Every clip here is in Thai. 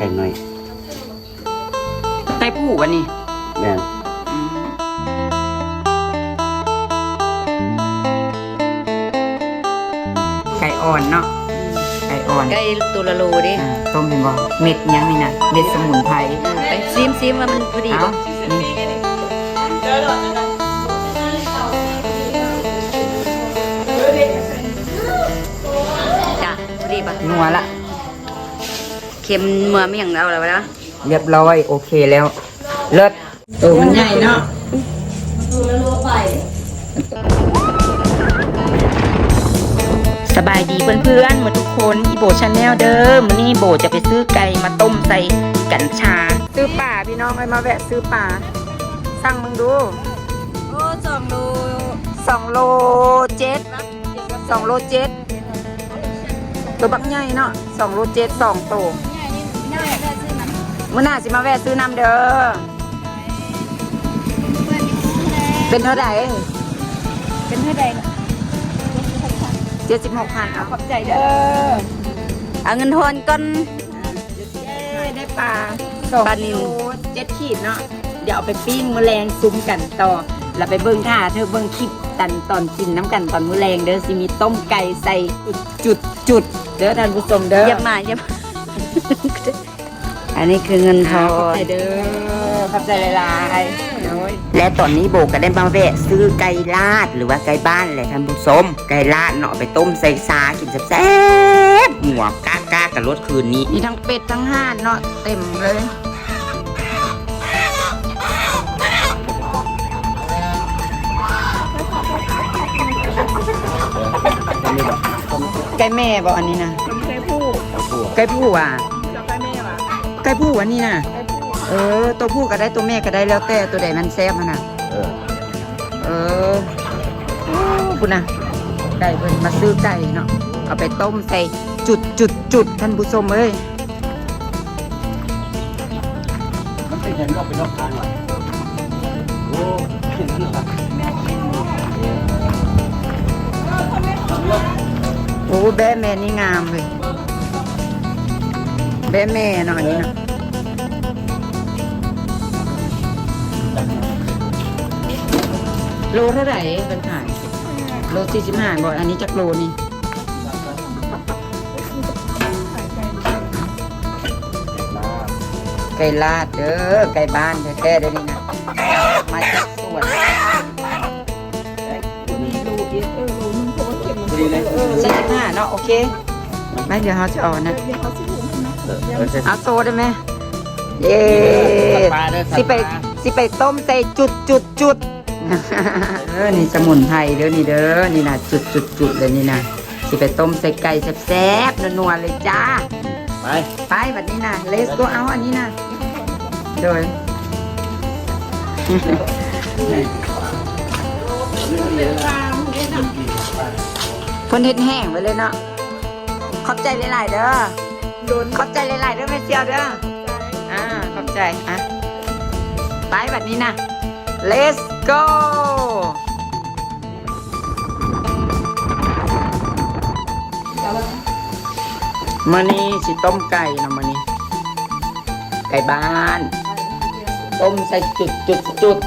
ไก่น้อยไก่ผู้วะนี่แม่นไก่อ่อนเนาะไก่อ่อนไก่ตัวละโลดิอ่าต้มเป็นบ่เม็ดยังนี่นะเม็ดสมุนไพรไปซิมซิมว่ามันพอดีเอาป่ะนี่จ้ะพอดีป่ะนัวละเค็มเมื่อไม่อย่างเราแล้วนะเรียบร้อยโอเคแล้ว เลิศเออมันใหญ่เนาะสบายดีเพื่อนๆมาทุกคนอีโบชาแนลเดิมวันนี้โบจะไปซื้อไก่มาต้มใส่กัญชา ซื้อป่าพี่น้องไปมาแวะซื้อป่าสั่งมึงดูโอ้สองโลสองโลเจ็ดสองโลเจ็ดตัวบักใหญ่เนาะสองโลเจ็ดสองตัว มื่อหน้าสิมาแวะซื้อน้ำเด้อ เป็นเท่าไหร่เป็นเท่าใดเจ็ดสิบหกพันเอาขอบใจเด้อ เอาเงินทอนก่อนเย้ได้ปลาสองปลานิลโลเจ็ดขีดเนาะ เดี๋ยวเอาไปปิ้งมือแรงซุ้มกันต่อ แล้วไปเบิ่งท่าเธอเบิ่งคลิปตันตอนกินน้ำกันตอนมือแรงเด้อสิมีต้มไก่ใส่จุดจุดจุดเด้อท่านผู้ชมเด้อเยี่ยมมาเยี่ยม อันนี้คือเงินทขออบนใจเด้อขอบใจหลายๆโอ้ยและตอนนี้โบก็ได้มาแวะซื้อไก่ลาดหรือว่าไก่บ้านแหละท่านผู้ชมไก่ลาดเนาะไปต้มใส่ซากินแซ่บๆหัวก้าก้ากับรสคืนนี้มีทั้งเป็ดทั้งห่านเนาะเต็มเลยไก่แม่บอกอันนี้นะไก่ผู้ไก่ผู้อะ ไก่ผู้อันนี้นะเออ ตัวผู้ก็ได้ตัวแม่ก็ได้แล้วแต่ตัวใดมันแซ่บมันน่ะ เออ เออโอ้คุณนะไก่เพิ่นมาซื้อไก่เนาะ เอาไปต้มใส่จุดจุดจุดท่านผู้ชมเอ้ยมันเป็นยันก็เป็นนอกทางว่ะโอ้เห็นนั่นเหรอโอ้แบะแม่นี่งามเลย แบะแม่เนาะอันนี้เนาะโลเท่าไหร่เป็นขายโลสี่สิบห้าบอกอันนี้จักโลนี่ไก่ลาดเด้อไก่บ้านแท้ๆเด้อนี่นะมาจากสวนสี่สิบห้าเนาะโอเคไม่เดี๋ยวเขาจะเอานะ เอาโซได้ไหมเย้ปลาเด้สิไปสิไปต้มใส่จุดจุดจุดเออนี่สมุนไพรเด้อนี่เด้อนี่นะจุดจุดจุดเลยนี่นะสิไปต้มใส่ไก่แซ่บๆนัวๆเลยจ้า ไป ไปแบบนี้นะเลสก็เอาอันนี้นะโดยพ่นเฮ็ดแห้งไปเลยเนาะขอบใจหลายๆเด้อ ขอบใจหลายๆเด้อแม่เซียวเด้ออ่าขอบใจอะไปแบบนี้นะ let's go มานี่สิต้มไก่เนาะมานี่ไก่บ้าน ต้มใส่จุดจุดจุด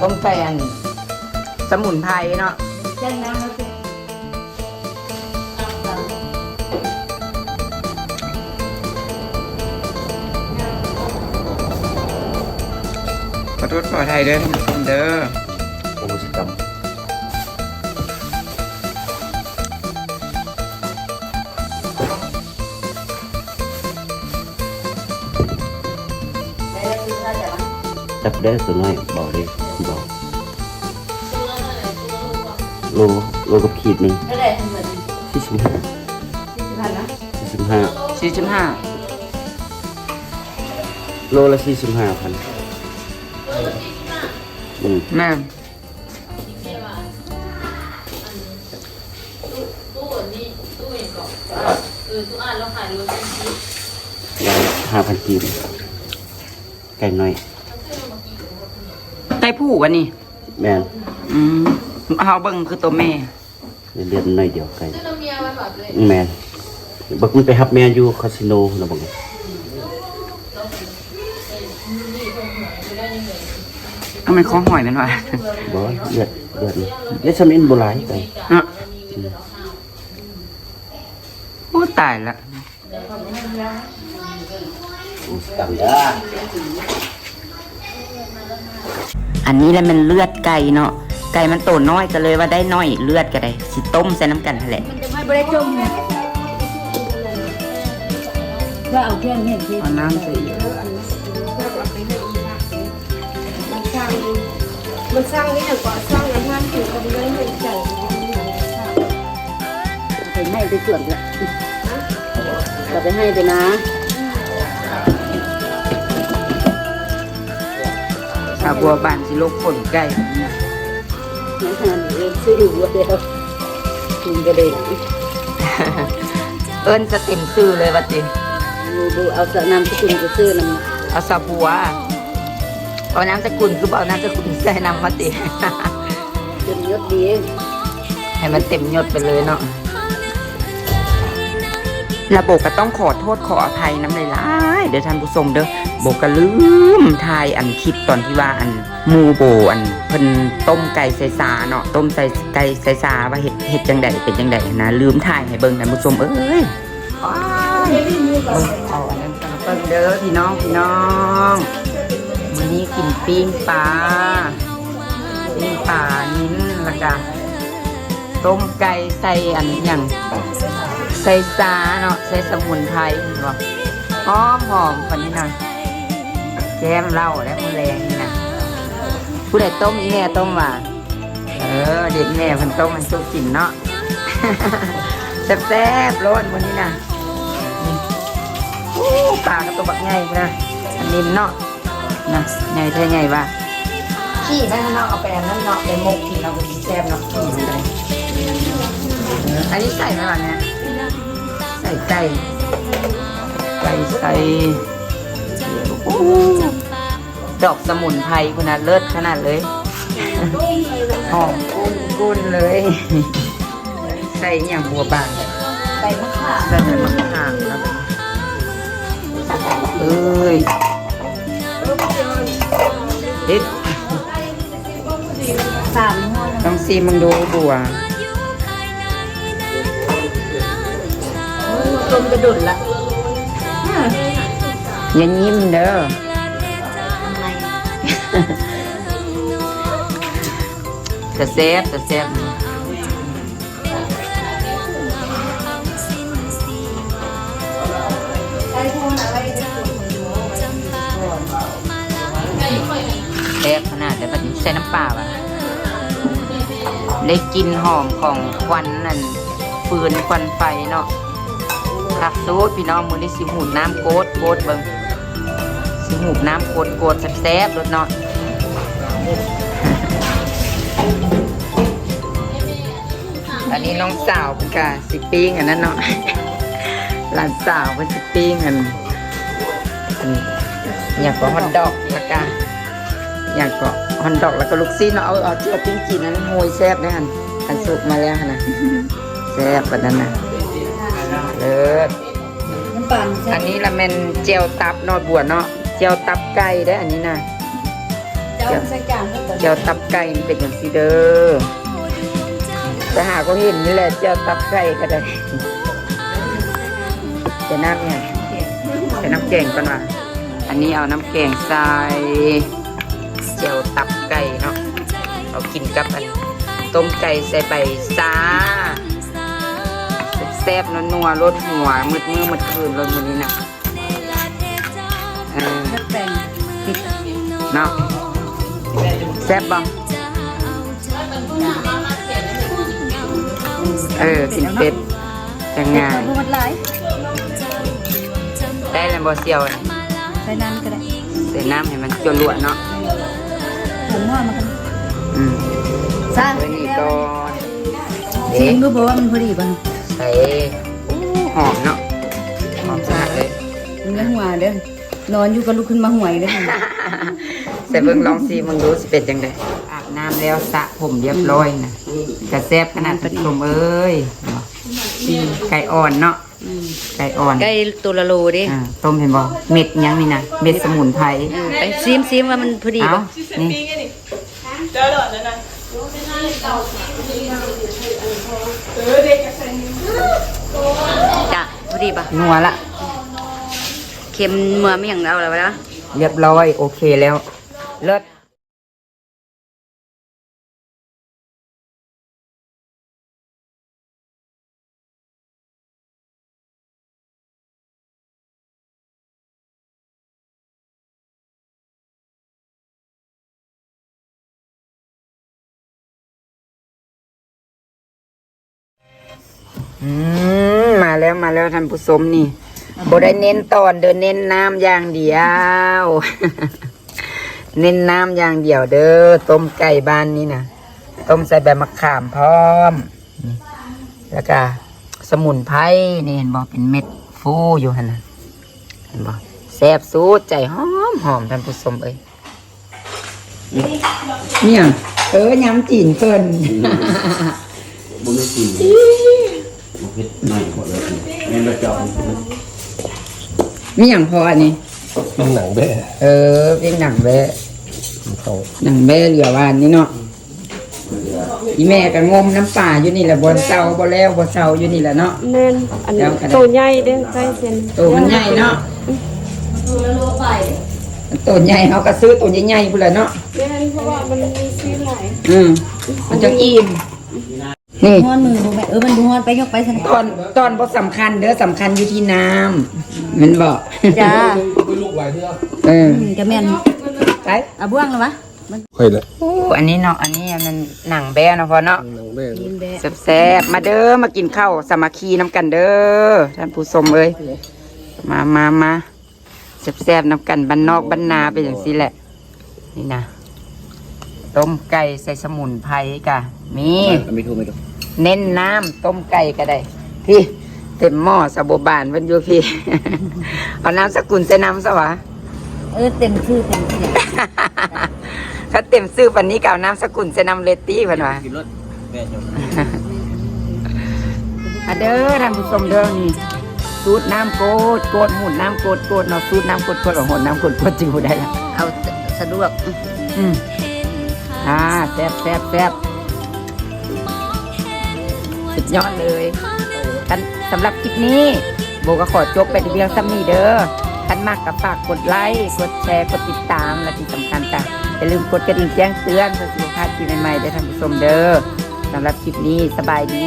ต้มใส่อันสมุนไพรเนาะขอ โทษขอไทยเด้อท่านผู้ชมเด้อโอ้สิกรรมจับได้ตัวน้อยบอกเลยบอกโลโลกับขีดหนึ่งเท่าไหร่ทั้งหมดสี่สิบห้าพันนะสี่สิบห้าสี่สิบห้าโลละสี่สิบห้าพัน อืมแม่ห้าพันกีบไก่น้อยไก่ผู้วะนี่ แมนอืมเอาเบิ่งคือตัวแม่ เดือนน้อยเดียวไก่แมนบักมันไปฮับแม่อยู่คาสิโนนะบัก ก็มันข้อหอยมันวะบ่เลือดเลือดนี่เลือดสมินบ่หลายกันเนาะโอ้ตายละกันเด้ออันนี้แหละมันเลือดไก่เนาะไก่มันโตน้อยก็เลยว่าได้น้อยเลือดก็ได้สิต้มใส่น้ำกันหั่นแหละมันจะไม่ได้จมไงก็เอาแค่นี้สิเอาน้ำใส่ มันสร้างนี่อย่างกว่าสร้างงานท่านถึงคนเลยเป็นใจไปให้ไปส่วนละก็ไปให้ไปนะชาวบัวบานสิโลกขนไก่แบบนี้เองซื้ออยู่เดียวกินก็ได้เอิ้นจะเต็มซื้อเลยว่าติดูดูเอาสนามสกุลจะซื้อนเอาซาบัว เอาน้ำสกุลคือบ่เอาน้ำสกุลใส่น้ำมาติำจนยศดี ให้มันเต็มยศไปเลยเนาะระบบก็ต้องขอโทษขออภัยน้ำหลายๆเดี๋ยวท่านผู้ชมเด้อโบก็ลืมทายอันคลิปตอนที่ว่าอันหมูโบอันเพิ่นต้มไก่ใส่ซาเนาะต้มใส่ไก่ใส่ซาว่าเห็ดเห็ดจังใดเป็นจังใดนะลืมทายให้เบิ่งท่านผู้ชมเอ้ยว้ายเบิ่งเอาอันนั้นกันเบิ่งเด้อพี่น้องพี่น้องมื้อนี้ กินปิ้งปลาปิ้งปลานิ้นและกันต้มไก่ใส่อันอย่างใส่ซาเนาะใส่สมุนไพรเห็นบ่หอมหอมคนนี้หน่อยแกมเหล้าและมือแรงนี่นะผู้ใดต้มอีแม่ต้มว่าเออเด็กแม่เพิ่นต้มมันสุกกินเนาะแซ่บๆร้อนวันนี้นะนี่โอ้ปลากระตัวบักใหญ่นะอันนี้เนาะ นะใหญ่แท้ใหญ่ว่ะขี้ไปข้างนอกเอาไปอันนั้นเนาะไปมกกินเราก็กินแซ่บเนาะขี้มันเลยอันนี้ใส่ไหมวะเนี่ยใส่ไก่ไก่ใส่โอ้ดอกสมุนไพรคุณน่ะเลิศขนาดเลยหอมกุ้งกุ้นเลย ใส่อย่างบัวบานไปมะขามใส่แต่มะขามครับเอ้ย ดิดสามหัวต้องซีมึงดูบัวต้มกระดุนละอย่ายิ้มเด้อทำไมจะเซฟจะเซฟ เซฟขนาดแต่ปัจจุบันใส่น้ำเปล่าอะได้กลินหอมของควันนั่นฟืนควันไฟเนาะคักซูดพี่น้องมือนี้สิหูน้ำโกดโกดเบิงสิหูน้ำโกดโกดแซ่บๆรสเนาะอันนี้น้องสาวเป็นกาสิปิ้งอันนั้นเนาะหลานสาวเป็นสิปิ้งอันอยากก็ฮอทดอกละกา อยากก็ฮอทดอกแล้วก็ลูกซีนเนาะเอาเอาที่เอาปิ้งจีนนั้นโหยแซ่บนะฮันอันสุกมาแล้วหั่นนะแซ่บแบบนั้นนะเลิศน้ำปั่นอันนี้ละแม่นเจียวตับเนอบัวเนาะเจียวตับไก่ได้ออันนี้นะเจ้าใส่จานให้ก่อนเจียวตับไก่มันเป็นอย่างซีเด้อจะหาก็เห็นนี่แหละเจียวตับไก่ก็ได้จะน้ำเนี่ยใส่น้ำแกงก่อนว่ะอันนี้เอาน้ำแกงใส่เจียวตับไก่เนาะเอากินกับอันต้มไก่ใส่ใบซาแซ่บๆนัวๆรสหัวมืดมือมืดคืนรสมื้อนี้นะเออแป้งติดเนาะแซ่บบ้างเออกินเป็ดจังไงใส่พวกมันหลายได้แล้วบ่เซียวน่ะใส่น้ำก็ได้ใส่น้ำให้มันจนลวดเนาะ ผมว่ามันกันอืมสร้างไว้นี่ก่อนชิเด็มดูบอกว่ามันพอดีป่ะใส่อู้หอมเนาะหอมสะอาดเลย มันยังหัวเด้อนอนอยู่ก็ลุกขึ้นมาห่วยเลยใส่เบิ่งลองซีมึงดูสิเป็นจังไดอาบน้ำแล้วสระผมเรียบร้อยนะกระแซบขนาดผสมเอ้ยเนาะซีไก่อ่อนเนาะ ไก่อ่อนไก่ตัวละโลเด้อ่าต้มเห็นบ่เม็ดยังนี่นะเม็ดสมุนไพรเออไปซิมซิมว่ามันพอดีเอาป่ะนี่ เจอหลอดแล้วนะเออเด็กจะใส่จ้ะพอดีป่ะนัวละ เค็มเมื่อไม่อย่างเราแล้วนะ เรียบร้อย โอเคแล้ว เลิศ อืมมาแล้วมาแล้วท่านผู้ชมนี่บ่ได้เน้นตอนเดินเน้นน้ำอย่างเดียว เน้นน้ำอย่างเดียวเด้อต้มไก่บ้านนี่นะต้มใส่ใบมะขามพร้อมนี่แล้วก็สมุนไพรนี่เห็นบอกเป็นเม็ดฟูอยู่หันนะเห็นบอกแซ่บสูดใจหอมหอมท่านผู้ชมเอ้ยเนี่ยเออยำจีนเพิ่นบุญไม่จริงบุญ เพชรไม่หมดเลยแม่นประจอบมีอย่างพออันนี้ต้องหนังแบ่เออเพียงหนังแบะเขาหนังแบะเหลือวานนี่เนาะอีแม่ก็งมน้ำป่าอยู่นี่แหละบนเสาบ่แล้วบนเสาอยู่นี่แหละเนาะแน่นอันแล้วก็ได้ตัวใหญ่เด้ใส่เส้นตัวมันใหญ่เนาะตัวใหญ่เขาก็ซื้อตัวใหญ่ๆพุ่นแหละเนาะแน่นเพราะว่ามันมีซีหลายอืมมันจะอิ่ม นี่ฮ้อนมือบ่แม่เออมันบ่ฮ้อนไปยกไปซั่นตอนตอนบ่สำคัญเด้อสำคัญอยู่ที่น้ำมันบอกจ้าเอออืมก็แม่นไปเอาบ่วงแล้ววะค่อยเลยโอ้อันนี้เนาะอันนี้มันหนังแบะเนาะพอเนาะหนังแบ่กินแบะแซ่บๆมาเด้อมากินข้าวสามัคคีน้ำกันเด้อท่านผู้ชมเอ้ยมามามาแซ่บๆน้ำกันบ้านนอกบ้านนาเป็นอย่างนี้แหละ นี่นะต้มไก่ใส่สมุนไพรกะมีไม่ถูกไม่ถูก เน้นน้ำต้มไก่ก็ได้ พี่เต็มหม้อสะบบานมันอยู่พี่ เอาน้ำสกุลใส่น้ำซะวะเออเต็มชื่อเต็มเสียงถ้าเต็มซื้อปันนี้เก่าน้ำสกุลใส่น้ำเลตตี้เพันวะกินรถแบ่จบอะเด้อท่านผู้ชมเด้อนี่สูตรน้ำโกดโกดหุ่นน้ำโกดโกดเนาะสูตรน้ำโกดโกดของหุ่นน้ำโกดโกดจิ๋วได้อะเอาสะดวกอืมอ่าแซ่บแซ่บแซ่บ สุดยอดเลยกันสำหรับคลิปนี้โบก็ขอจบไปเพียงซ้ำนี้เด้อคันมากกับฝากกดไลค์กดแชร์กดติดตามและที่สำคัญจ้ะอย่าลืมกดกระดิ่งแจ้งเตือนเพื่อสุขภาพคลิปใหม่ๆได้ท่านผู้ชมเด้อสำหรับคลิปนี้สบายดี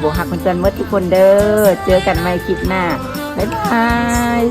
โบหักคนจนเมื่อทุกคนเด้อเจอกันใหม่คลิปหน้าบ๊ายบาย